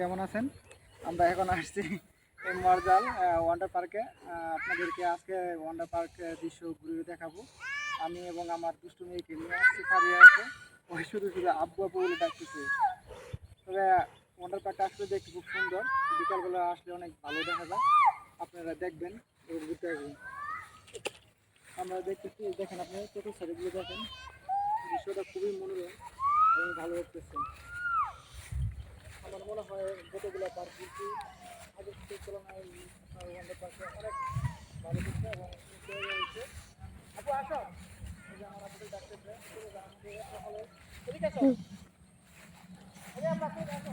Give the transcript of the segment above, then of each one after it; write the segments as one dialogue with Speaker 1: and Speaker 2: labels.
Speaker 1: কেমন আছেন? আমরা এখন আসছি মরজাল ওয়ান্ডার পার্কে আপনাদেরকে আজকে ওয়ান্ডার পার্ক দৃশ্য ঘুরে দেখাবো। আমি এবং আমার দুষ্টু মেয়েকে নিয়ে আসছি ফারিয়াকে ওই শুধু শুধু আব্বু আব্বু বলে ডাকতেছে। তবে ওয়ান্ডার পার্কটা আসলে দেখতে খুব সুন্দর। বিকালবেলা আসলে অনেক ভালো দেখা যায়। আপনারা দেখবেন এবং ঘুরতে আসবেন। আমরা দেখতেছি, দেখেন আপনি চতুর সাইডগুলো দেখেন। দৃশ্যটা খুবই মনোরম এবং ভালো লাগতেছে। আমার মনে হয় যতগুলো পার্ক ঘুরছি আগের তুলনায় ওয়ান্ডার পার্কে অনেক ভালো হচ্ছে এবং enjoy হয়েছে আপু আসো। এই যে আমার আপনাদের ডাক্তার সকালে এদিকে আসো। আরে আমরা আসো।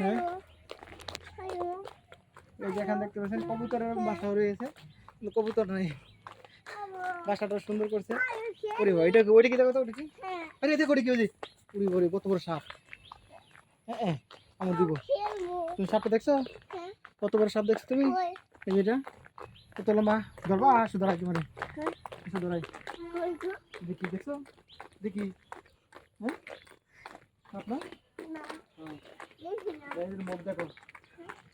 Speaker 1: হ্যাঁ? এই যে এখানে দেখতে পাচ্ছেন কবুতরের বাসা রয়েছে কিন্তু কবুতর নেই। বাসাটা সুন্দর করছে। ওরে ভাই এটা ওইটা কি দেখো তো ওটা আরে দেখো ওটা কি ওই উড়ি ভরে কত বড় সাপ। হ্যাঁ হ্যাঁ আমার দিব। তুমি সাপটা দেখছ? কত বড় সাপ দেখছ তুমি? এই যেটা কত লম্বা? ধরবা আসো ধরাই তোমার আসো ধরাই দেখি দেখছ? দেখি। হ্যাঁ? আপনার এই যে মুখ দেখো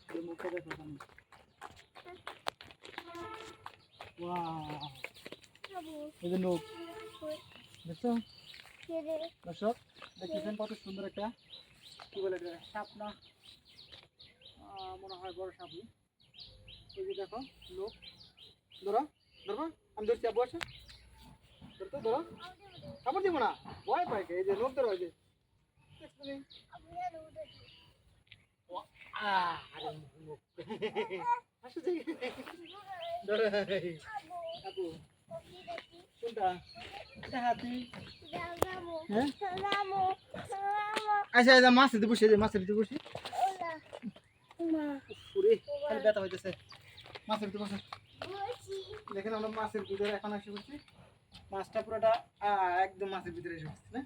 Speaker 1: এই মুখটা দেখো সামনে ওয়াও এই যে লোক দেখছ দর্শক দেখতেছেন কত সুন্দর একটা কি বলে এটা সাপ না আহ, মনে হয় বড় সাপই এই যে দেখো লোক ধরো ধরবো আমি ধরছি আবু আছে ধরতো ধরো খাবার দিব না ভয় পাই কে? এই যে লোক ধরো এই যে আচ্ছা আচ্ছা মাছের দিতে বসে মাছের দিতে বসে ব্যথা হইতেছে মাছের দিতে বসে দেখেন আমরা মাছের ভিতরে এখন এসে বসছি মাছটা পুরোটা একদম মাছের ভিতরে এসে বসছি না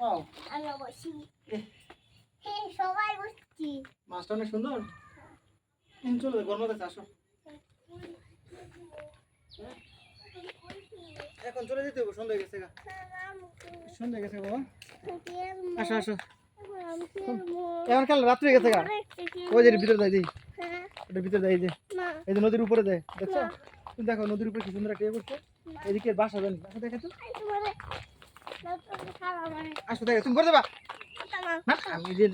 Speaker 1: বাস,
Speaker 2: সবাই বসছি।
Speaker 1: মাছটা অনেক সুন্দর। চলো গরম আসো। এখন চলে যেতে হবে সন্ধ্যা হয়ে গেছে গা। সন্ধ্যা গেছে বাবা। আসো আসো। এখন কাল রাত্রি হয়ে গেছে গা। ওই যে ভিতরে দেয় দিই। ওটার ভিতরে দেয় এই যে। এই যে নদীর উপরে দেয় দেখছ? তুমি দেখো নদীর উপরে কি সুন্দর একটা ইয়ে করছে। এদিকে বাসা জানি আসো দেখে তো? আসো দেখে তুমি করে দেবা। না আমি যে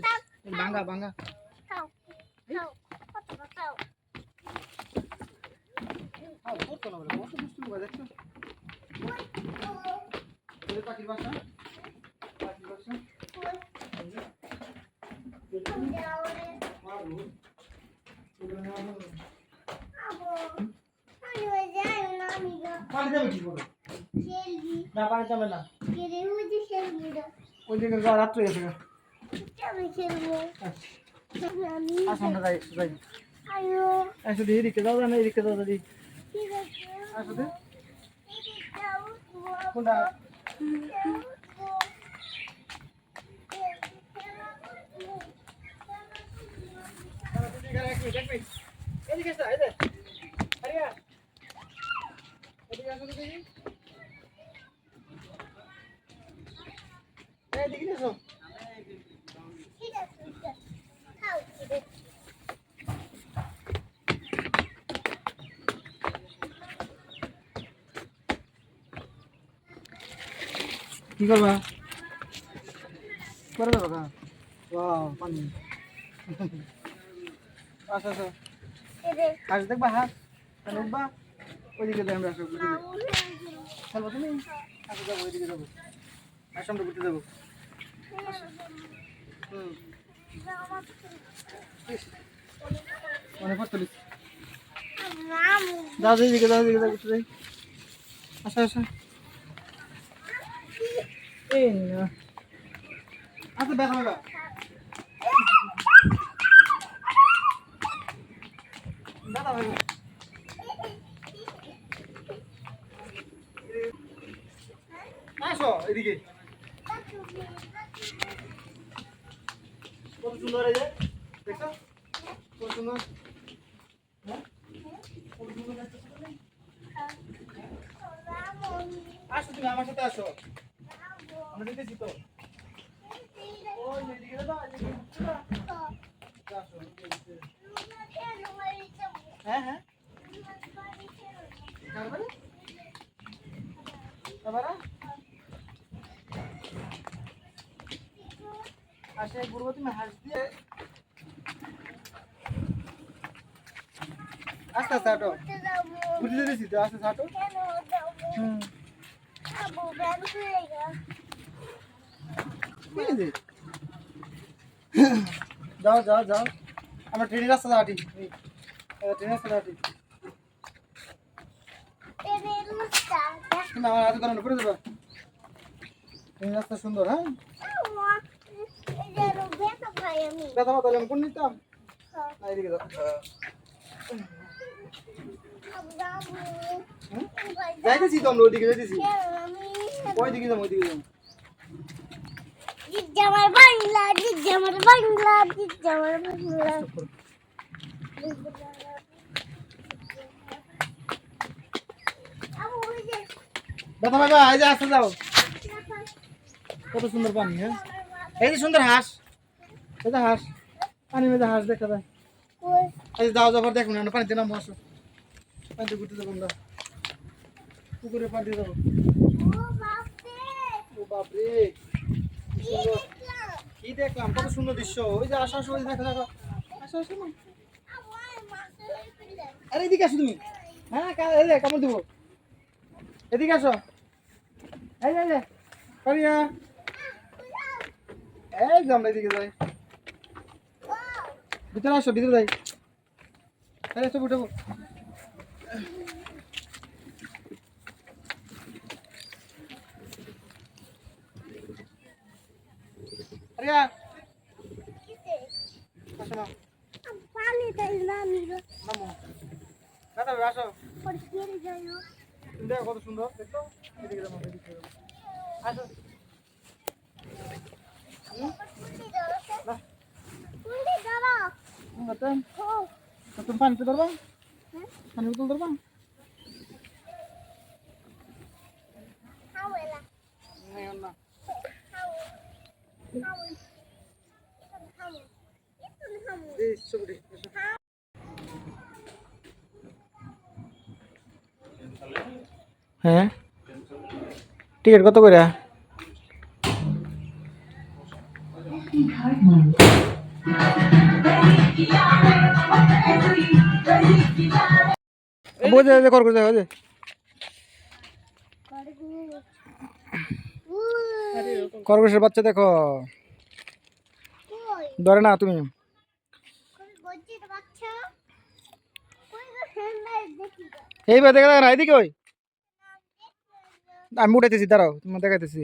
Speaker 1: এই যে পাখির বাসা পাখির বাসা পানি যাবে কি করে? না, পানি যাবে না। ওই দিকে রাত্রে গেছে আসো আমরা যাই যাই। আসো দি এদিকে যাও না এদিকে যাও দিদি আসো দি কোনটা? এদিকে আরিয়া এদিকে আসো। দিদি এদিকে কি করবা? করে দেবো পানি। আসো আসো হাঁস দেখবা, হাঁস? উঠবা ওইদিকে যাই আমরা আসো ঘুরতে যাই খেলব তুমি? আসো যাব, ওইদিকে যাব। আসো আমরা ঘুরতে যাব। অনেক কষ্ট লিখছি দিকে যাও দিকে ঘুরতে যাই আসো আসো। এই না। আচ্ছা ব্যথা হবে। ব্যথা হবে। আসো এদিকে। সুন্দর এই যে দেখছ সুন্দর। হ্যাঁ? কত আসো তুমি আমার সাথে আসো। আমরা যেতেছি তো। হ্যাঁ হ্যাঁ। আসে গুরু তুমি হাস দিয়ে। আস্তে আস্তে, হাঁটো। বুঝতে দিয়েছি তো, আস্তে হাঁটো। যাও যাও যাও। আমরা ট্রেনের রাস্তা এই ট্রেনের রাস্তা হাঁটি। তুমি আমার হাতে ধরো করে দেবে ট্রেনের রাস্তা সুন্দর হ্যাঁ? ব্যথা মাথা আমি কোন নিতাম না এদিকে যাও হুম? যাইতেছি তো আমরা ওইদিকে যাইতেছি ওইদিকে যাব ওইদিকে যাব
Speaker 2: জামার বাংলা জামার বাংলা জামার বাংলা
Speaker 1: ব্যথা পাইবা এই যে আসতে যাও কত সুন্দর পানি হ্যাঁ এই যে সুন্দর হাঁস। এই যে হাঁস। পানি মেঝে হাঁস দেখা যায় এই যাও যাবার দেখুন আমরা পানিতে নামবো আসো। পানিতে ঘুরতে যাব আমরা। পুকুরে পানিতে যাব ও বাপরে সুন্দর। কি দেখলাম, কত সুন্দর দৃশ্য। ওই যে আসো আসো, ওই দেখো দেখো। আসো আসো না আরে, এদিকে আসো তুমি। হ্যাঁ কামড় দিব। এদিকে আসো। এই যে এই যে। কারিয়া এই যে আমরা এদিকে যাই। ভিতরে আসো ভিতরে যাই। এই এসো উঠে। আরিয়া আসো মা
Speaker 2: পানি তাই না। নিলো
Speaker 1: নামো। দাদা আসো। তুমি দেখো কত সুন্দর দেখো এদিকে যাব এদিকে আসো হুম? না
Speaker 2: কুড়ি দাঁড়া
Speaker 1: বাতান
Speaker 2: ও
Speaker 1: তুমি পানিতে ধরবা
Speaker 2: হ্যাঁ
Speaker 1: পানি বোতল ধরবা
Speaker 2: হাওলা
Speaker 1: না না
Speaker 2: হাওলা হাওলা হাওলা হাওলা
Speaker 1: এই ছবিটি এসো। হ্যাঁ টিকিট কত করে কর করে খরগোশের বাচ্চা দেখো। ধরে না তুমি। এইবার দেখা না, এদিকে ওই। আমি উঠাইতেছি, দাঁড়াও, তোমার দেখাইতেছি।